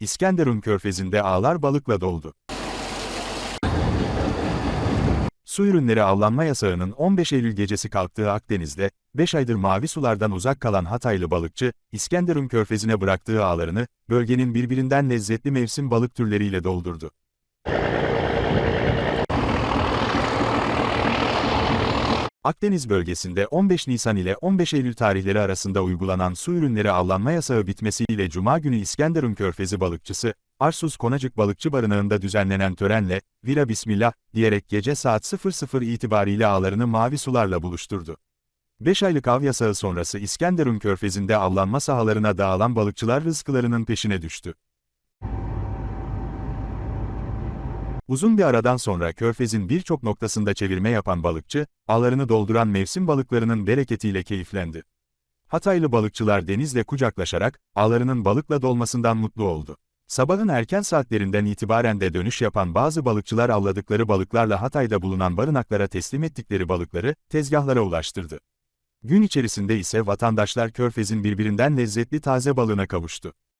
İskenderun körfezinde ağlar balıkla doldu. Su ürünleri avlanma yasağının 15 Eylül gecesi kalktığı Akdeniz'de, 5 aydır mavi sulardan uzak kalan Hataylı balıkçı, İskenderun körfezine bıraktığı ağlarını, bölgenin birbirinden lezzetli mevsim balık türleriyle doldurdu. Akdeniz bölgesinde 15 Nisan ile 15 Eylül tarihleri arasında uygulanan su ürünleri avlanma yasağı bitmesiyle Cuma günü İskenderun Körfezi balıkçısı, Arsuz Konacık Balıkçı Barınağı'nda düzenlenen törenle, Vira Bismillah, diyerek gece saat 00 itibariyle ağlarını mavi sularla buluşturdu. 5 aylık av yasağı sonrası İskenderun Körfezi'nde avlanma sahalarına dağılan balıkçılar rızklarının peşine düştü. Uzun bir aradan sonra Körfez'in birçok noktasında çevirme yapan balıkçı, ağlarını dolduran mevsim balıklarının bereketiyle keyiflendi. Hataylı balıkçılar denizle kucaklaşarak, ağlarının balıkla dolmasından mutlu oldu. Sabahın erken saatlerinden itibaren de dönüş yapan bazı balıkçılar avladıkları balıklarla Hatay'da bulunan barınaklara teslim ettikleri balıkları, tezgahlara ulaştırdı. Gün içerisinde ise vatandaşlar Körfez'in birbirinden lezzetli taze balığına kavuştu.